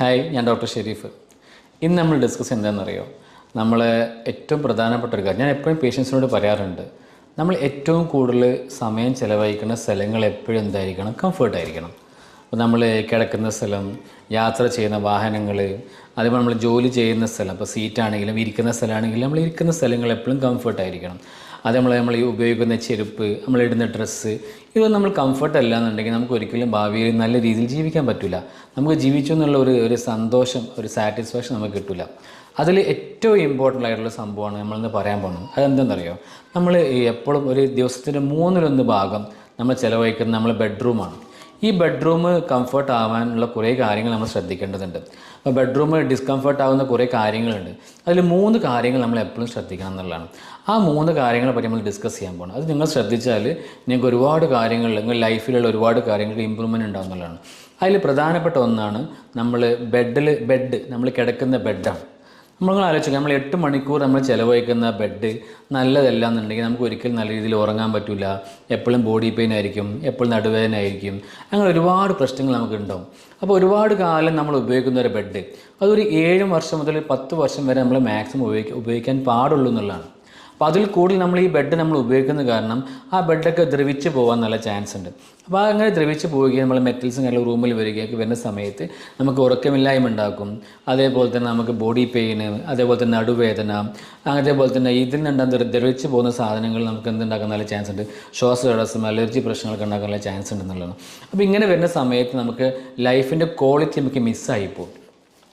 Hi ഞാൻ doctor Sharif. ഇന്ന് നമ്മൾ ഡിസ്കസ് എന്താണെന്നറിയോ നമ്മൾ ഏറ്റവും പ്രധാനപ്പെട്ട ഒരു കാര്യം. ഞാൻ എപ്പോഴും പേഷ്യൻസിനോട് പറയാറുണ്ട് നമ്മൾ ഏറ്റവും കൂടുതൽ സമയം ചിലവഴിക്കുന്ന സ്ഥലങ്ങൾ എപ്പോഴും എന്തായിരിക്കണം? കംഫർട്ടായിരിക്കണം അപ്പോൾ നമ്മൾ കിടക്കുന്ന സ്ഥലം യാത്ര ചെയ്യുന്ന വാഹനങ്ങൾ അതേപോലെ നമ്മൾ ജോലി ചെയ്യുന്ന സ്ഥലം ഇപ്പോൾ സീറ്റാണെങ്കിലും ഇരിക്കുന്ന സ്ഥലമാണെങ്കിലും നമ്മൾ ഇരിക്കുന്ന സ്ഥലങ്ങൾ എപ്പോഴും കംഫർട്ട് ആയിരിക്കണം. അത് നമ്മൾ നമ്മൾ ഈ ഉപയോഗിക്കുന്ന ചെരുപ്പ് നമ്മൾ ഇടുന്ന ഡ്രസ്സ് ഇതൊന്നും നമ്മൾ കംഫർട്ട് അല്ല എന്നുണ്ടെങ്കിൽ നമുക്ക് ഒരിക്കലും ഭാവിയിൽ നല്ല രീതിയിൽ ജീവിക്കാൻ പറ്റില്ല നമുക്ക് ജീവിച്ചു എന്നുള്ള ഒരു ഒരു സന്തോഷം ഒരു സാറ്റിസ്ഫാക്ഷൻ നമുക്ക് കിട്ടില്ല അതിൽ ഏറ്റവും ഇമ്പോർട്ടന്റ് ആയിട്ടുള്ള സംഭവമാണ് നമ്മളിന്ന് പറയാൻ പോകുന്നത്. അതെന്താണെന്നറിയോ നമ്മൾ എപ്പോഴും ഒരു ദിവസത്തിന്റെ മൂന്നിലൊന്ന് ഭാഗം നമ്മൾ ചിലവഴിക്കുന്നത് നമ്മൾ ബെഡ്റൂമാണ് ഈ ബെഡ്റൂം കംഫർട്ട് ആവാനുള്ള കുറേ കാര്യങ്ങൾ നമ്മൾ ശ്രദ്ധിക്കേണ്ടതുണ്ട്. അപ്പോൾ ബെഡ്റൂം ഡിസ്കംഫർട്ട് ആവുന്ന കുറേ കാര്യങ്ങളുണ്ട്. അതിൽ മൂന്ന് കാര്യങ്ങൾ നമ്മൾ എപ്പോഴും ശ്രദ്ധിക്കണം എന്നുള്ളതാണ്. ആ മൂന്ന് കാര്യങ്ങളെ പറ്റി നമ്മൾ ഡിസ്കസ് ചെയ്യാൻ പോകണം അത് നിങ്ങൾ ശ്രദ്ധിച്ചാൽ നിങ്ങൾക്ക് ഒരുപാട് കാര്യങ്ങൾ നിങ്ങൾ ലൈഫിലുള്ള ഒരുപാട് കാര്യങ്ങൾക്ക് ഇമ്പ്രൂവ്മെന്റ് ഉണ്ടാവും എന്നുള്ളതാണ്. അതിൽ പ്രധാനപ്പെട്ട ഒന്നാണ് നമ്മൾ ബെഡിൽ ബെഡ് നമ്മൾ കിടക്കുന്ന ബെഡാണ് നമ്മൾ ആലോചിക്കുക നമ്മൾ എട്ട് മണിക്കൂർ നമ്മൾ ചിലവഴിക്കുന്ന ബെഡ് നല്ലതല്ല എന്നുണ്ടെങ്കിൽ നമുക്ക് ഒരിക്കലും നല്ല രീതിയിൽ ഉറങ്ങാൻ പറ്റില്ല എപ്പോഴും ബോഡി പെയിൻ ആയിരിക്കും എപ്പോഴും നടുവേദന ആയിരിക്കും. അങ്ങനെ ഒരുപാട് പ്രശ്നങ്ങൾ നമുക്ക് ഉണ്ടാവും അപ്പോൾ ഒരുപാട് കാലം നമ്മൾ ഉപയോഗിക്കുന്ന ഒരു ബെഡ് അതൊരു ഏഴ് വർഷം മുതൽ പത്ത് വർഷം വരെ നമ്മൾ മാക്സിമം ഉപയോഗിക്കാൻ പാടുള്ളൂ എന്നുള്ളതാണ്. അപ്പോൾ അതിൽ കൂടുതൽ നമ്മൾ ഈ ബെഡ് നമ്മൾ ഉപയോഗിക്കുന്ന കാരണം ആ ബെഡൊക്കെ ദ്രവിച്ച് പോകാൻ നല്ല ചാൻസ് ഉണ്ട്. അപ്പോൾ അങ്ങനെ ദ്രവിച്ച് പോവുകയും നമ്മൾ മെറ്റൽസും കാര്യങ്ങൾ റൂമിൽ വരികയൊക്കെ വരുന്ന സമയത്ത് നമുക്ക് ഉറക്കമില്ലായ്മ ഉണ്ടാക്കും. അതേപോലെ തന്നെ നമുക്ക് ബോഡി പെയിന് അതേപോലെ തന്നെ നടുവേദന അതേപോലെ തന്നെ ഇതിൽ നിന്നുണ്ടാകുന്ന ദ്രവിച്ച് പോകുന്ന സാധനങ്ങൾ നമുക്ക് എന്തുണ്ടാക്കാൻ നല്ല ചാൻസ് ഉണ്ട്? ശ്വാസതടസ്സം അലർജി പ്രശ്നങ്ങളൊക്കെ ഉണ്ടാക്കാൻ നല്ല ചാൻസ് ഉണ്ടെന്നുള്ളതാണ് അപ്പോൾ ഇങ്ങനെ വരുന്ന സമയത്ത് നമുക്ക് ലൈഫിന്റെ ക്വാളിറ്റി നമുക്ക് മിസ്സായി പോകും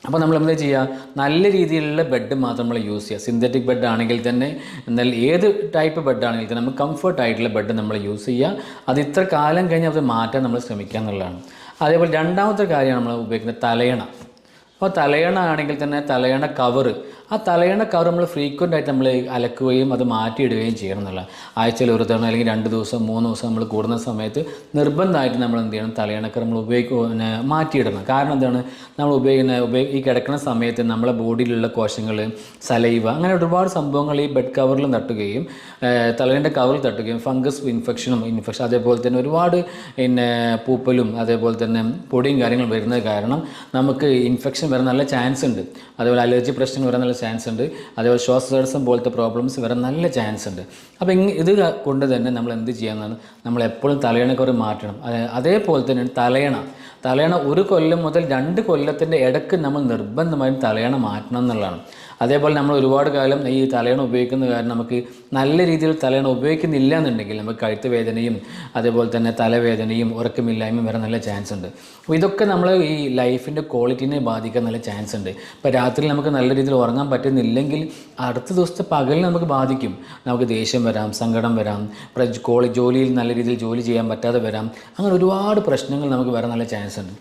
അപ്പോൾ നമ്മൾ എന്താ ചെയ്യുക? നല്ല രീതിയിലുള്ള ബെഡ് മാത്രം നമ്മൾ യൂസ് ചെയ്യുക. സിന്തറ്റിക് ബെഡ് ആണെങ്കിൽ തന്നെ എന്നാൽ ഏത് ടൈപ്പ് ബെഡ് ആണെങ്കിൽ തന്നെ നമുക്ക് കംഫർട്ട് ആയിട്ടുള്ള ബെഡ് നമ്മൾ യൂസ് ചെയ്യുക. അത് ഇത്ര കാലം കഴിഞ്ഞ് അത് മാറ്റാൻ നമ്മൾ ശ്രമിക്കുക എന്നുള്ളതാണ്. അതേപോലെ രണ്ടാമത്തെ കാര്യമാണ് നമ്മൾ ഉപയോഗിക്കുന്നത് തലയണ. അപ്പോൾ തലയണ ആണെങ്കിൽ തന്നെ തലയണ കവറ് ആ തലയണ കവർ നമ്മൾ ഫ്രീക്വന്റ് ആയിട്ട് നമ്മൾ അലക്കുകയും അത് മാറ്റിയിടുകയും ചെയ്യണം എന്നുള്ള ആഴ്ചയിൽ ഒരു തവണ അല്ലെങ്കിൽ രണ്ട് ദിവസം മൂന്ന് ദിവസം നമ്മൾ കൂടുന്ന സമയത്ത് നിർബന്ധമായിട്ട് നമ്മൾ എന്ത് ചെയ്യണം? തലയണക്കർ നമ്മൾ ഉപയോഗിക്കുക മാറ്റിയിടണം. കാരണം എന്താണ്? നമ്മൾ ഉപയോഗിക്കുന്ന ഉപയോഗ ഈ കിടക്കുന്ന സമയത്ത് നമ്മളെ ബോഡിയിലുള്ള കോശങ്ങൾ സലൈവ അങ്ങനെ ഒരുപാട് സംഭവങ്ങൾ ഈ ബെഡ് കവറിൽ തട്ടുകയും തലേന്റെ കവറിൽ തട്ടുകയും ഫംഗസ് ഇൻഫെക്ഷനും ഇൻഫെക്ഷൻ അതേപോലെ തന്നെ ഒരുപാട് പിന്നെ പൂപ്പലും അതേപോലെ തന്നെ പൊടിയും കാര്യങ്ങളും വരുന്നത് കാരണം നമുക്ക് ഇൻഫെക്ഷൻ വരാൻ നല്ല ചാൻസ് ഉണ്ട്. അതേപോലെ അലർജി പ്രശ്നങ്ങൾ വരാൻ നല്ല ചാൻസ് ഉണ്ട്. അതേപോലെ ശ്വാസതടസ്സം പോലത്തെ പ്രോബ്ലംസ് വരാൻ നല്ല ചാൻസ് ഉണ്ട്. അപ്പോൾ ഇത് കൊണ്ട് തന്നെ നമ്മൾ എന്ത് ചെയ്യാമെന്നാണ് നമ്മൾ എപ്പോഴും തലയണക്കുറി മാറ്റണം. അതെ- അതേപോലെ തന്നെ തലയണ. തലയണ ഒരു കൊല്ലം മുതൽ രണ്ട് കൊല്ലത്തിന്റെ ഇടയ്ക്ക് നമ്മൾ നിർബന്ധമായും തലയണ മാറ്റണം എന്നുള്ളതാണ്. അതേപോലെ നമ്മൾ ഒരുപാട് കാലം ഈ തലയണ ഉപയോഗിക്കുന്ന കാരണം നമുക്ക് നല്ല രീതിയിൽ തലയണ ഉപയോഗിക്കുന്നില്ല എന്നുണ്ടെങ്കിൽ നമുക്ക് കഴുത്ത് വേദനയും അതേപോലെ തന്നെ തലവേദനയും ഉറക്കമില്ലായ്മയും വരാൻ നല്ല ചാൻസ് ഉണ്ട്. അപ്പോൾ ഇതൊക്കെ നമ്മൾ ഈ ലൈഫിന്റെ ക്വാളിറ്റിനെ ബാധിക്കാൻ നല്ല ചാൻസ് ഉണ്ട്. ഇപ്പോൾ രാത്രി നമുക്ക് നല്ല രീതിയിൽ ഉറങ്ങാൻ പറ്റുന്നില്ലെങ്കിൽ അടുത്ത ദിവസത്തെ പകലിൽ നമുക്ക് ബാധിക്കും. നമുക്ക് ദേഷ്യം വരാം സങ്കടം വരാം കോളേജ് കോളി ജോലിയിൽ നല്ല രീതിയിൽ ജോലി ചെയ്യാൻ പറ്റാതെ വരാം. അങ്ങനെ ഒരുപാട് പ്രശ്നങ്ങൾ നമുക്ക് വരാൻ നല്ല ചാൻസ് ഉണ്ട്.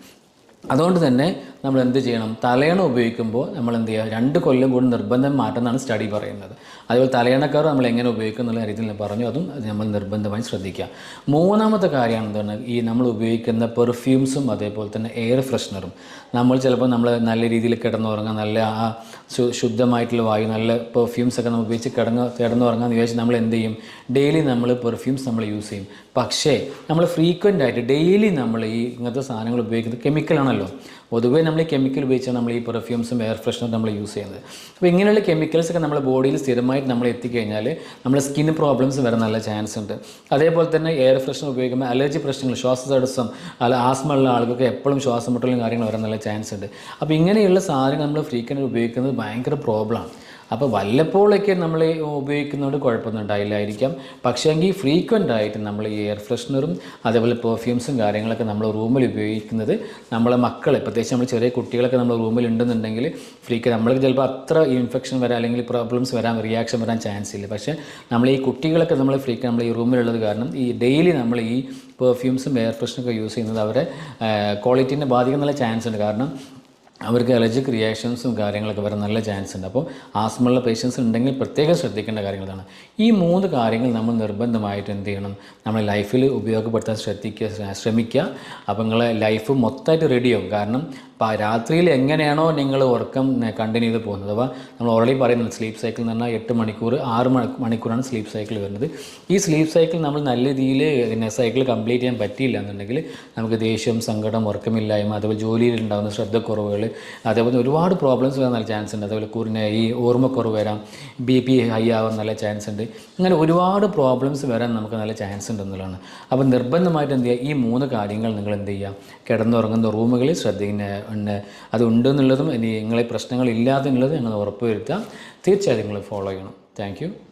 അതുകൊണ്ട് തന്നെ നമ്മൾ എന്ത് ചെയ്യണം? തലയണ ഉപയോഗിക്കുമ്പോൾ നമ്മൾ എന്ത് ചെയ്യുക? രണ്ട് കൊല്ലം കൂടി നിർബന്ധം മാറ്റുന്നതാണ് സ്റ്റഡി പറയുന്നത്. അതുപോലെ തലയണക്കാർ നമ്മൾ എങ്ങനെ ഉപയോഗിക്കും എന്നുള്ള രീതിയിൽ പറഞ്ഞു. അതും നമ്മൾ നിർബന്ധമായി ശ്രദ്ധിക്കുക. മൂന്നാമത്തെ കാര്യമാണ് എന്താണ്? ഈ നമ്മൾ ഉപയോഗിക്കുന്ന പെർഫ്യൂംസും അതേപോലെ തന്നെ എയർ ഫ്രഷ്നറും നമ്മൾ ചിലപ്പോൾ നമ്മൾ നല്ല രീതിയിൽ കിടന്നുറങ്ങാൻ നല്ല ആ ശുദ്ധമായിട്ടുള്ള വായു നല്ല പെർഫ്യൂംസ് ഒക്കെ നമ്മൾ ഉപയോഗിച്ച് കിടന്ന് കിടന്നുറങ്ങാൻ വിചാരിച്ച് നമ്മൾ എന്ത് ചെയ്യും? ഡെയിലി നമ്മൾ പെർഫ്യൂംസ് നമ്മൾ യൂസ് ചെയ്യും. പക്ഷേ നമ്മൾ ഫ്രീക്വന്റ് ആയിട്ട് ഡെയിലി നമ്മൾ ഈ ഇങ്ങനത്തെ സാധനങ്ങൾ ഉപയോഗിക്കുന്നത് കെമിക്കലാണല്ലോ പൊതുവേ നമ്മൾ ഈ കെമിക്കൽ ഉപയോഗിച്ചാണ് നമ്മൾ ഈ പെർഫ്യൂംസും എയർ ഫ്രഷ്നറും നമ്മൾ യൂസ് ചെയ്യുന്നത്. അപ്പോൾ ഇങ്ങനെയുള്ള കെമിക്കൽസ് ഒക്കെ നമ്മുടെ ബോഡിയിൽ സ്ഥിരമായിട്ട് നമ്മൾ എത്തിക്കഴിഞ്ഞാൽ നമ്മുടെ സ്കിൻ പ്രോബ്ലംസ് വരാൻ നല്ല ചാൻസ് ഉണ്ട്. അതേപോലെ തന്നെ എയർ ഫ്രഷ്നർ ഉപയോഗിക്കുമ്പോൾ അലർജി പ്രശ്നങ്ങൾ ശ്വാസതടസ്സം അല്ല ആസ്മ ഉള്ള ആളുകൾക്ക് എപ്പോഴും ശ്വാസം മുട്ടലും വരാൻ നല്ല ചാൻസ് ഉണ്ട്. അപ്പോൾ ഇങ്ങനെയുള്ള സാധനങ്ങൾ നമ്മൾ ഫ്രീക്വന്റ് ഉപയോഗിക്കുന്നത് ഭയങ്കര പ്രോബ്ലമാണ് അപ്പോൾ വല്ലപ്പോഴൊക്കെ നമ്മൾ ഉപയോഗിക്കുന്നതുകൊണ്ട് കുഴപ്പമൊന്നും ഉണ്ടായില്ലായിരിക്കാം. പക്ഷേ എങ്കിൽ ഫ്രീക്വന്റ് ആയിട്ട് നമ്മൾ ഈ എയർ ഫ്രഷ്നറും അതേപോലെ പെർഫ്യൂംസും കാര്യങ്ങളൊക്കെ നമ്മൾ റൂമിൽ ഉപയോഗിക്കുന്നത് നമ്മളെ മക്കൾ പ്രത്യേകിച്ച് നമ്മൾ ചെറിയ കുട്ടികളൊക്കെ നമ്മൾ റൂമിൽ ഉണ്ടെന്നുണ്ടെങ്കിൽ ഫ്രീക്ക് നമ്മൾക്ക് ചിലപ്പോൾ അത്ര ഇൻഫെക്ഷൻ വരാം അല്ലെങ്കിൽ പ്രോബ്ലംസ് വരാൻ റിയാക്ഷൻ വരാൻ ചാൻസ് ഇല്ല. പക്ഷേ നമ്മൾ ഈ കുട്ടികളൊക്കെ നമ്മൾ ഫ്രീക്ക് നമ്മൾ ഈ റൂമിലുള്ളത് കാരണം ഈ ഡെയിലി നമ്മൾ ഈ പെർഫ്യൂംസും എയർ ഫ്രഷ്നൊക്കെ യൂസ് ചെയ്യുന്നത് അവരെ ക്വാളിറ്റീനെ ബാധിക്കുന്ന നല്ല ചാൻസ് ഉണ്ട്. കാരണം അവർക്ക് അലർജിക് റിയാക്ഷൻസും കാര്യങ്ങളൊക്കെ വരാൻ നല്ല ചാൻസ് ഉണ്ട്. അപ്പോൾ ആസ്മയുള്ള പേഷ്യൻസ് ഉണ്ടെങ്കിൽ പ്രത്യേകം ശ്രദ്ധിക്കേണ്ട കാര്യങ്ങളാണ് ഈ മൂന്ന് കാര്യങ്ങൾ നമ്മൾ നിർബന്ധമായിട്ട് എന്ത് ചെയ്യണം? നമ്മളെ ലൈഫിൽ ഉപയോഗപ്പെടുത്താൻ ശ്രദ്ധിക്കുക ശ്രമിക്കുക. അപ്പോൾ നിങ്ങളെ ലൈഫ് മൊത്തമായിട്ട് റെഡിയാവും കാരണം രാത്രിയിൽ എങ്ങനെയാണോ നിങ്ങൾ ഉറക്കം കണ്ടിന്യൂ ചെയ്ത് പോകുന്നത്. അപ്പോൾ നമ്മൾ ഓൾറെഡി പറയുന്നത് സ്ലീപ്പ് സൈക്കിൾ എന്ന് പറഞ്ഞാൽ എട്ട് മണിക്കൂർ ആറ് മണി- മണിക്കൂറാണ് സ്ലീപ്പ് സൈക്കിൾ വരുന്നത്. ഈ സ്ലീപ്പ് സൈക്കിൾ നമ്മൾ നല്ല രീതിയിൽ പിന്നെ സൈക്കിൾ കംപ്ലീറ്റ് ചെയ്യാൻ പറ്റിയില്ല എന്നുണ്ടെങ്കിൽ നമുക്ക് ദേഷ്യം സങ്കടം ഉറക്കമില്ലായ്മ അതുപോലെ ജോലിയിൽ ഉണ്ടാകുന്ന ശ്രദ്ധക്കുറവുകൾ അതേപോലെ ഒരുപാട് പ്രോബ്ലംസ് വരാൻ നല്ല ചാൻസ് ഉണ്ട്. അതേപോലെ കുറിനെ ഈ ഓർമ്മക്കുറവ് വരാം. ബി പി ഹൈ ആവാൻ നല്ല ചാൻസ് ഉണ്ട്. അങ്ങനെ ഒരുപാട് പ്രോബ്ലംസ് വരാൻ നമുക്ക് നല്ല ചാൻസ് ഉണ്ട് എന്നുള്ളതാണ്. അപ്പോൾ നിർബന്ധമായിട്ട് എന്ത് ചെയ്യുക? ഈ മൂന്ന് കാര്യങ്ങൾ നിങ്ങൾ എന്ത് ചെയ്യുക? കിടന്നുറങ്ങുന്ന റൂമുകളിൽ ശ്രദ്ധിക്കുന്ന അത് ഉണ്ടെന്നുള്ളതും ഇനി നിങ്ങളെ പ്രശ്നങ്ങളില്ലാതെ എന്നുള്ളതും എന്നുള്ളത് ഉറപ്പുവരുത്താം തീർച്ചയായും നിങ്ങൾ ഫോളോ ചെയ്യണം. താങ്ക്